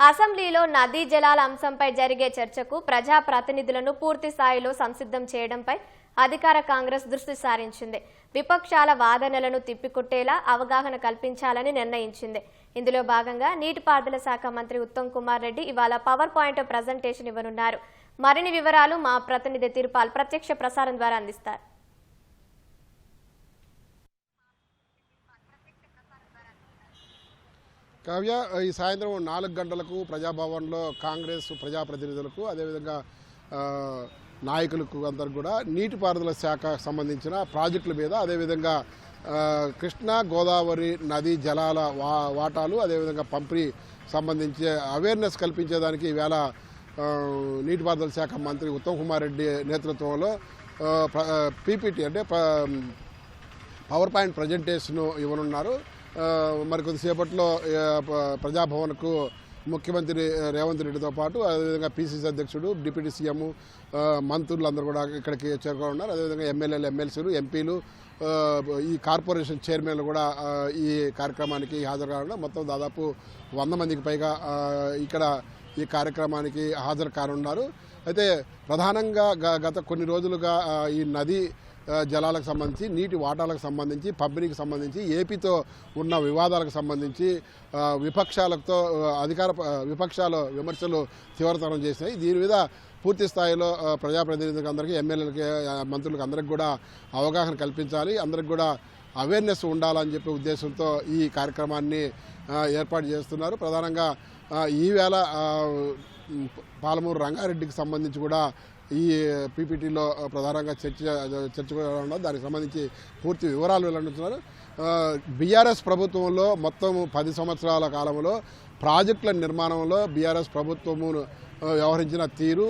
అసెంబ్లీలో నదీ జలాల అంశంపై జరిగే చర్చకు ప్రజా ప్రతినిధులను పూర్తి స్థాయిలో సంసిద్ధం చేయడంపై అధికార కాంగ్రెస్ దృష్టి సారించింది. విపక్షాల వాదనలను తిప్పికొట్టేలా అవగాహన కల్పించాలని నిర్ణయించింది. ఇందులో భాగంగా నీటిపారుదల శాఖ మంత్రి ఉత్తమ్ కుమార్ రెడ్డి ఇవాళ పవర్ పాయింట్ ప్రజెంటేషన్ ఇవ్వనున్నారు. మరిన్ని వివరాలు మా ప్రతినిధి తిరుపాల్ ప్రత్యక్ష ప్రసారం ద్వారా అందిస్తారు. కావ్య ఈ సాయంత్రం నాలుగు గంటలకు ప్రజాభవన్లో కాంగ్రెస్ ప్రజాప్రతినిధులకు అదేవిధంగా నాయకులకు అందరు కూడా నీటిపారుదల శాఖ సంబంధించిన ప్రాజెక్టుల మీద అదేవిధంగా కృష్ణా గోదావరి నది జలాల వా వాటాలు అదేవిధంగా పంపిణీ సంబంధించి అవేర్నెస్ కల్పించేదానికి ఈవేళ నీటిపారుదల శాఖ మంత్రి ఉత్తమ్ కుమార్ రెడ్డి నేతృత్వంలో పీపీటీ అంటే పవర్ పాయింట్ ప్రజెంటేషన్ ఇవ్వనున్నారు. మరి కొద్దిసేపట్లో ప్రజాభవన్కు ముఖ్యమంత్రి రేవంత్ రెడ్డితో పాటు అదేవిధంగా పిసిసి అధ్యక్షుడు డిప్యూటీ సీఎం మంత్రులు అందరూ కూడా ఇక్కడికి చేరుకోనున్నారు అదేవిధంగా ఎమ్మెల్యేలు ఎమ్మెల్సీలు ఎంపీలు ఈ కార్పొరేషన్ చైర్మన్లు కూడా ఈ కార్యక్రమానికి హాజరు కానున్నారు మొత్తం దాదాపు వంద మందికి పైగా ఇక్కడ ఈ కార్యక్రమానికి హాజరు కానున్నారు. అయితే ప్రధానంగా గ- గత కొన్ని రోజులుగా ఈ నది జలాలకు సంబంధించి నీటి వాటాలకు సంబంధించి పంపిణీకి సంబంధించి ఏపీతో ఉన్న వివాదాలకు సంబంధించి విపక్షాలతో అధికార విపక్షాలు విమర్శలు తీవ్రతరం చేసినాయి. దీని మీద పూర్తి స్థాయిలో ప్రజాప్రతినిధులకు అందరికీ ఎమ్మెల్యేలకి మంత్రులకు అందరికి కూడా అవగాహన కల్పించాలి. అందరికి కూడా అవేర్నెస్ ఉండాలని చెప్పే ఉద్దేశంతో ఈ కార్యక్రమాన్ని ఏర్పాటు చేస్తున్నారు. ప్రధానంగా ఈవేళ పాలమూరు రంగారెడ్డికి సంబంధించి కూడా ఈ పీపీటీలో ప్రధానంగా చర్చ చర్చ దానికి సంబంధించి పూర్తి వివరాలు వెల్లడించున్నారు బీఆర్ఎస్ ప్రభుత్వంలో మొత్తం పది సంవత్సరాల కాలంలో ప్రాజెక్టుల నిర్మాణంలో బీఆర్ఎస్ ప్రభుత్వము వ్యవహరించిన తీరు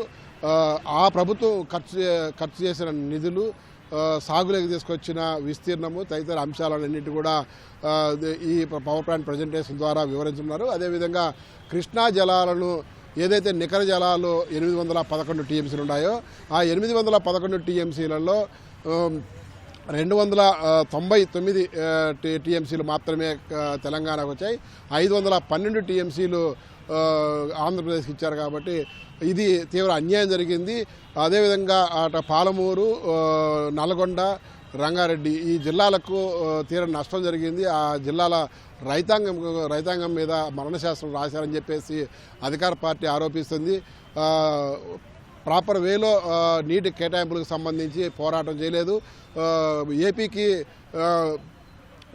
ఆ, ప్రభుత్వం ఖర్చు ఖర్చు చేసిన నిధులు సాగులోకి తీసుకొచ్చిన విస్తీర్ణము తదితర అంశాలన్నింటి కూడా ఈ పవర్ ప్లాంట్ ప్రజెంటేషన్ ద్వారా వివరించున్నారు అదేవిధంగా కృష్ణా జలాలను ఏదైతే నికర జలాలు ఎనిమిది వందల పదకొండు టీఎంసీలు ఉన్నాయో ఆ ఎనిమిది వందల పదకొండు టీఎంసీలలో రెండు వందల తొంభై తొమ్మిది టీ- టీఎంసీలు మాత్రమే తెలంగాణకు వచ్చాయి. ఐదు వందల పన్నెండు టీఎంసీలు ఆంధ్రప్రదేశ్కి ఇచ్చారు కాబట్టి ఇది తీవ్ర అన్యాయం జరిగింది. అదేవిధంగా అట పాలమూరు నల్గొండ రంగారెడ్డి ఈ జిల్లాలకు తీర నష్టం జరిగింది. ఆ జిల్లాల రైతాంగం రైతాంగం మీద మరణశాస్త్రం రాశారని చెప్పేసి అధికార పార్టీ ఆరోపిస్తుంది. ప్రాపర్ వేలో నీటి కేటాయింపులకు సంబంధించి పోరాటం చేయలేదు. ఏపీకి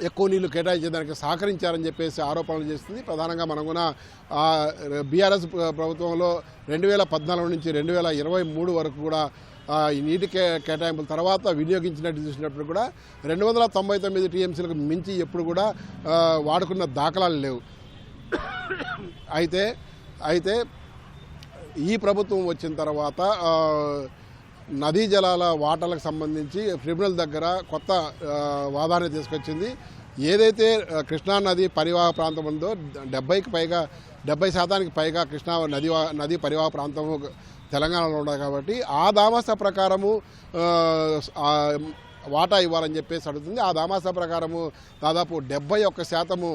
ఎక్కువ నీళ్ళు కేటాయించేదానికి సహకరించారని చెప్పేసి ఆరోపణలు చేస్తుంది. ప్రధానంగా మనం కూడా బీఆర్ఎస్ ప్రభుత్వంలో రెండు వేల పద్నాలుగు నుంచి రెండు వేల ఇరవై మూడు వరకు కూడా ఈ నీటి కే కేటాయింపుల తర్వాత వినియోగించినట్టు చూసినప్పుడు కూడా రెండు వందల తొంభై తొమ్మిది టీఎంసీలకు మించి ఎప్పుడు కూడా వాడుకున్న దాఖలాలు లేవు. అయితే అయితే ఈ ప్రభుత్వం వచ్చిన తర్వాత నదీ జలాల వాటాలకు సంబంధించి ట్రిబ్యునల్ దగ్గర కొత్త వాదాన్ని తీసుకొచ్చింది. ఏదైతే కృష్ణా నది పరివాహ ప్రాంతం ఉందో డెబ్బైకి పైగా డెబ్బై శాతానికి పైగా కృష్ణా నది నది పరివాహ ప్రాంతము తెలంగాణలో ఉన్నాయి కాబట్టి ఆ దామాస ప్రకారము వాటా ఇవ్వాలని చెప్పేసి అడుగుతుంది. ఆ దామాస ప్రకారము దాదాపు డెబ్బై ఒక్క శాతము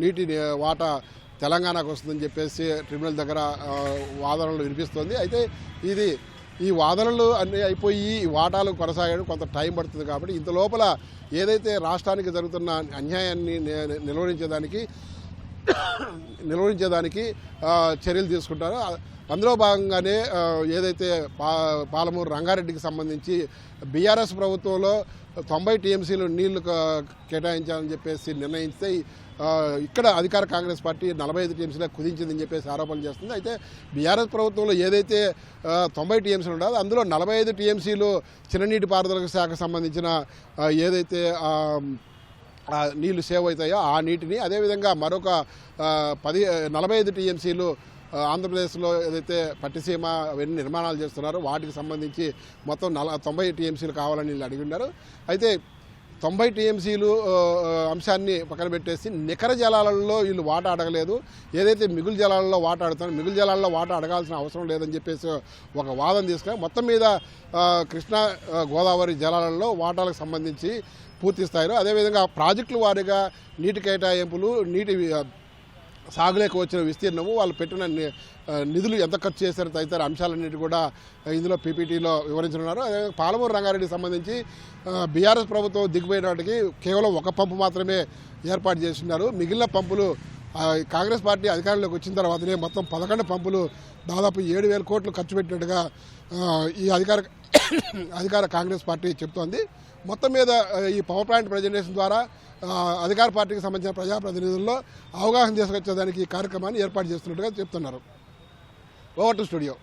నీటి వాటా తెలంగాణకు వస్తుందని చెప్పేసి ట్రిబ్యునల్ దగ్గర వాదనలు వినిపిస్తుంది. అయితే ఇది ఈ వాదనలు అన్నీ అయిపోయి వాటాలు కొనసాగడం కొంత టైం పడుతుంది కాబట్టి ఇంత లోపల ఏదైతే రాష్ట్రానికి జరుగుతున్న అన్యాయాన్ని ని- నిలువరించేదానికి నిర్వహించేదానికి చర్యలు తీసుకుంటారో అందులో భాగంగానే ఏదైతే పా పాలమూరు రంగారెడ్డికి సంబంధించి బీఆర్ఎస్ ప్రభుత్వంలో తొంభై టీఎంసీలు నీళ్ళు కేటాయించాలని చెప్పేసి నిర్ణయిస్తే ఇక్కడ అధికార కాంగ్రెస్ పార్టీ నలభై ఐదు టీఎంసీలో కుదించిందని చెప్పేసి ఆరోపణలు చేస్తుంది. అయితే బీఆర్ఎస్ ప్రభుత్వంలో ఏదైతే తొంభై టీఎంసీలు ఉండదో అందులో నలభై ఐదు టీఎంసీలు చిన్ననీటి పారుదల శాఖకు సంబంధించిన ఏదైతే నీళ్ళు సేవ్ అవుతాయో ఆ నీటిని అదేవిధంగా మరొక పది నలభై ఐదు టీఎంసీలు ఆంధ్రప్రదేశ్లో ఏదైతే పట్టిసీమ అవన్నీ నిర్మాణాలు చేస్తున్నారో వాటికి సంబంధించి మొత్తం నల తొంభై టీఎంసీలు కావాలని వీళ్ళు అడిగి ఉన్నారు. అయితే తొంభై టీఎంసీలు అంశాన్ని పక్కన పెట్టేసి నికర జలాలలో వీళ్ళు వాటా అడగలేదు ఏదైతే మిగులు జలాలలో వాటా అడుగుతారో మిగులు జలాలలో వాట అడగాల్సిన అవసరం లేదని చెప్పేసి ఒక వాదన తీసుకుని మొత్తం మీద కృష్ణా గోదావరి జలాలలో వాటాలకు సంబంధించి పూర్తి స్థాయిలో అదేవిధంగా ప్రాజెక్టుల వారీగా నీటి కేటాయింపులు నీటి సాగులేక వచ్చిన విస్తీర్ణము వాళ్ళు పెట్టిన నిధులు ఎంత ఖర్చు చేశారు తదితర అంశాలన్నిటి కూడా ఇందులో పీపీటీలో వివరించనున్నారు. అదే పాలమూరు రంగారెడ్డికి సంబంధించి బీఆర్ఎస్ ప్రభుత్వం దిగిపోయినటికి కేవలం ఒక పంపు మాత్రమే ఏర్పాటు చేస్తున్నారు. మిగిలిన పంపులు కాంగ్రెస్ పార్టీ అధికారంలోకి వచ్చిన తర్వాతనే మొత్తం పదకొండు పంపులు దాదాపు ఏడు వేల కోట్లు ఖర్చు పెట్టినట్టుగా ఈ అధికార అధికార కాంగ్రెస్ పార్టీ చెప్తోంది. మొత్తం మీద ఈ పవర్ ప్లాంట్ ప్రజెంటేషన్ ద్వారా అధికార పార్టీకి సంబంధించిన ప్రజాప్రతినిధుల్లో అవగాహన తీసుకొచ్చేదానికి ఈ కార్యక్రమాన్ని ఏర్పాటు చేస్తున్నట్టుగా చెప్తున్నారు. Over to studio